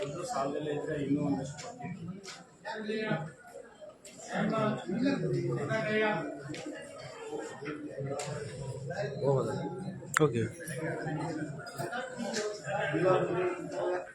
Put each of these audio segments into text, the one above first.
ಒಂದು ಸಾಲದಲ್ಲೇ ಇದ್ರೆ ಇನ್ನೂ ಒಂದಷ್ಟು ಕೊಡ್ತೀವಿ. ಓಕೆ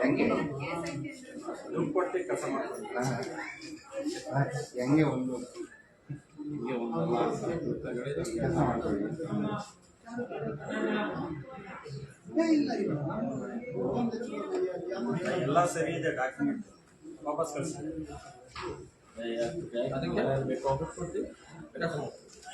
ಹೆಂಗೆ? ದುಡ್ಡು ಕೊಡ್ತೀವಿ ಕೆಲಸ ಮಾಡ್ತೀವಿ ಹೆಂಗೆ ಒಂದು? ಹಿಂಗೆ ಕೆಲಸ ಎಲ್ಲ ಸರಿ ಇದೆ ಡಾಕ್ಯುಮೆಂಟ್ ವಾಪಸ್ ಕಳಿಸಿ.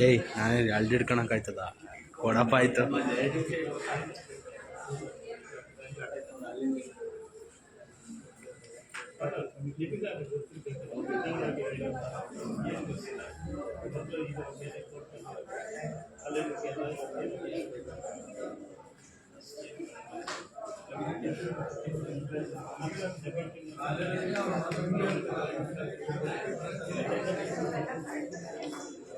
ಏಯ್ ನಾನೇ ಅಲ್ಲಿ ಹಿಡ್ಕೊಳಕ್ ಆಯ್ತದ ಕೊಡಪ್ಪ ಆಯ್ತು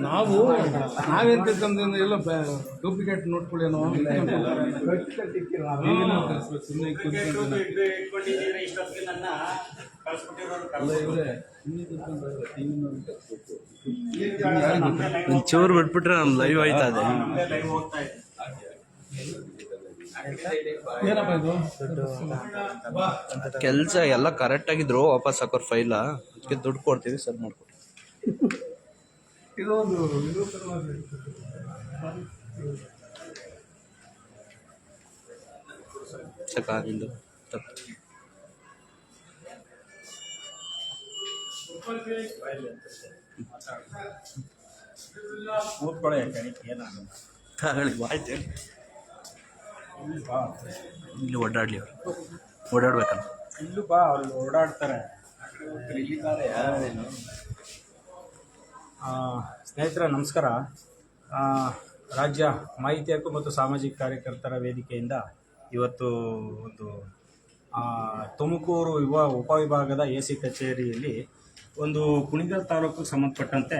ನಾವು ನಾವೇನ್ ಎಲ್ಲ ಡೂಪ್ಲಿಕೇಟ್ ನೋಟ್ಗಳೇನೋ ಸುಮ್ಮನೆ ಒಂಚೂರು ಬಿಟ್ಬಿಟ್ರೆ ನಮ್ ಲೈವ್ ಆಯ್ತಾ ಅದೇ ಇದೆ. ಏನಪ್ಪ ಇದು? ಕೆಲಸ ಎಲ್ಲ ಕರೆಕ್ಟ್ ಆಗಿದ್ರು ವಾಪಸ್ ಹಾಕೋರ್ ಫೈಲ ಅದಕ್ಕೆ ದುಡ್ಡು ಕೊಡ್ತೀವಿ ಸರ್ ಮಾಡ್ಕೊಡಿ. ಇದೊಂದು ಇದು ತಪ್ಪು ಕೂತ್ಕೊಳ್ಳಿ ಇಲ್ಲಿ ಓಡಾಡಲಿ ಅವರು. ಓಡಾಡ್ಬೇಕಲ್ಲ. ಇಲ್ಲೂ ಬಾ ಅಲ್ಲಿ ಓಡಾಡ್ತಾರೆ. ಸ್ನೇಹಿತರೆ, ನಮಸ್ಕಾರ. ರಾಜ್ಯ ಮಾಹಿತಿ ಹಕ್ಕು ಮತ್ತು ಸಾಮಾಜಿಕ ಕಾರ್ಯಕರ್ತರ ವೇದಿಕೆಯಿಂದ ಇವತ್ತು ಒಂದು ತುಮಕೂರು ಯುವ ಉಪವಿಭಾಗದ ಎ ಸಿ ಕಚೇರಿಯಲ್ಲಿ ಒಂದು ಕುಣಿಗಲ್ ತಾಲೂಕಿಗೆ ಸಂಬಂಧಪಟ್ಟಂತೆ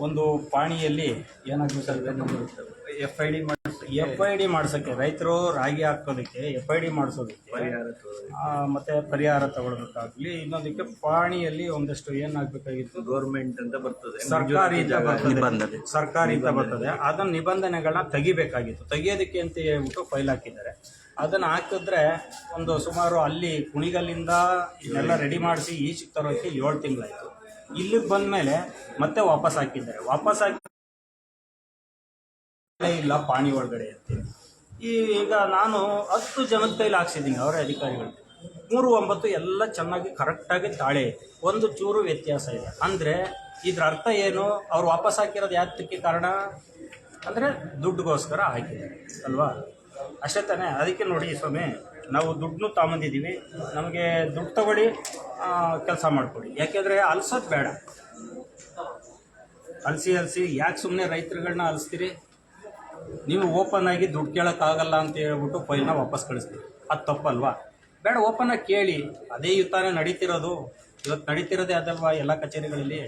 ಒಂದು ಪಾಣಿಯಲ್ಲಿ ಏನಾಗಬೇಕಾದ್ರೆ F I D F I D ಮಾಡ್ಸೋಕ್ಕೆ ರೈತರು ರಾಗಿ ಹಾಕೋದಕ್ಕೆ ಎಫ್ ಐ ಡಿ ಮಾಡಿಸೋದಕ್ಕೆ ಮತ್ತೆ ಪರಿಹಾರ ತಗೊಳ್ಬೇಕಾಗ್ಲಿ. ಇನ್ನೊಂದಕ್ಕೆ ಪಾಣಿಯಲ್ಲಿ ಒಂದಷ್ಟು ಏನಾಗಬೇಕಾಗಿತ್ತು ಗೌರ್ಮೆಂಟ್ ಅಂತ ಬರ್ತದೆ. ಸರ್ಕಾರಿ. ನಿಬಂಧನೆ. ಸರ್ಕಾರಿಯಿಂದ ಬರ್ತದೆ. ಅದನ್ನ ನಿಬಂಧನೆಗಳನ್ನ ತೆಗಿಬೇಕಾಗಿತ್ತು. ತೆಗಿಯೋದಕ್ಕೆ ಅಂತ ಹೇಳ್ಬಿಟ್ಟು ಫೈಲ್ ಹಾಕಿದ್ದಾರೆ. ಅದನ್ನ ಹಾಕಿದ್ರೆ ಒಂದು ಸುಮಾರು ಅಲ್ಲಿ ಕುಣಿಗಲ್ಲಿಂದ ಇದೆಲ್ಲ ರೆಡಿ ಮಾಡಿಸಿ ಈಚೆಗೆ ತರೋಕ್ಕೆ ಏಳು ತಿಂಗಳಾಯ್ತು. ಇಲ್ಲಿಗೆ ಬಂದ್ಮೇಲೆ ಮತ್ತೆ ವಾಪಸ್ ಹಾಕಿದ್ದಾರೆ. ವಾಪಸ್ ಹಾಕಿ ಇಲ್ಲ ಪಾಣಿ ಒಳಗಡೆ ಅಂತೇಳಿ ಈಗ ನಾನು ಹತ್ತು ಜನದ ಕೈಲಿ ಹಾಕ್ಸಿದ್ದೀನಿ ಅವರ ಅಧಿಕಾರಿಗಳು. ಮೂರು, ಒಂಬತ್ತು ಎಲ್ಲ ಚೆನ್ನಾಗಿ ಕರೆಕ್ಟಾಗಿ ತಾಳೆ. ಒಂದು ಚೂರು ವ್ಯತ್ಯಾಸ ಇದೆ. ಅಂದರೆ ಇದ್ರ ಅರ್ಥ ಏನು? ಅವ್ರು ವಾಪಸ್ ಹಾಕಿರೋದು ಯಾತಕ್ಕೆ ಕಾರಣ? ಅಂದರೆ ದುಡ್ಡುಗೋಸ್ಕರ ಹಾಕಿದ್ದಾರೆ, ಅಲ್ವಾ? ಅಷ್ಟೇ ತಾನೇ. ಅದಕ್ಕೆ ನೋಡಿ ಸ್ವಾಮಿ, ನಾವು ದುಡ್ಡನ್ನು ತಗೊಂಬಂದಿದ್ದೀವಿ ನಮಗೆ ದುಡ್ಡು ತಗೊಳ್ಳಿ ಕೆಲಸ ಮಾಡಿಕೊಡಿ. ಯಾಕೆಂದರೆ ಅಲ್ಸೋದು ಬೇಡ. ಅಲಸಿ ಅಲಸಿ, ಯಾಕೆ ಸುಮ್ಮನೆ ರೈತರುಗಳನ್ನ ಅಲಿಸ್ತೀರಿ? ನೀವು ಓಪನ್ ಆಗಿ ದುಡ್ಡು ಕೇಳೋಕ್ಕಾಗಲ್ಲ ಅಂತ ಹೇಳ್ಬಿಟ್ಟು ಫೈಲ್ನ ವಾಪಸ್ ಕಳಿಸ್ತೀವಿ ಅದು ತಪ್ಪಲ್ವಾ? ಬೇಡ ಓಪನ್ ಆಗಿ ಕೇಳಿ. ಅದೇ ಯುದ್ಧನೇ ನಡೀತಿರೋದು. ಇವತ್ತು ನಡೀತಿರೋದೇ ಅದಲ್ವಾ ಎಲ್ಲ ಕಚೇರಿಗಳಲ್ಲಿ?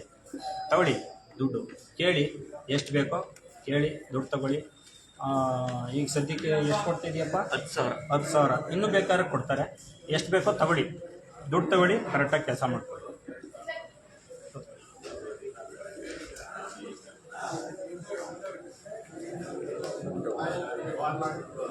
ತಗೊಳ್ಳಿ ದುಡ್ಡು. ಕೇಳಿ ಎಷ್ಟು ಬೇಕೋ ಕೇಳಿ ದುಡ್ಡು ತಗೊಳ್ಳಿ. ಈಗ ಸದ್ಯಕ್ಕೆ ಎಷ್ಟು ಕೊಡ್ತಿದ್ಯಪ್ಪ? ಹತ್ತು ಸಾವಿರ. ಹತ್ತು ಸಾವಿರ. ಇನ್ನೂ ಬೇಕಾದ್ರೆ ಕೊಡ್ತಾರೆ. ಎಷ್ಟು ಬೇಕೋ ತಗೊಳ್ಳಿ. ದುಡ್ಡು ತಗೊಳ್ಳಿ ಕರೆಕ್ಟಾಗಿ ಕೆಲಸ ಮಾಡ್ಕೊಳ್ಳಿ. ಮಾತನಾಡಿದ್ದು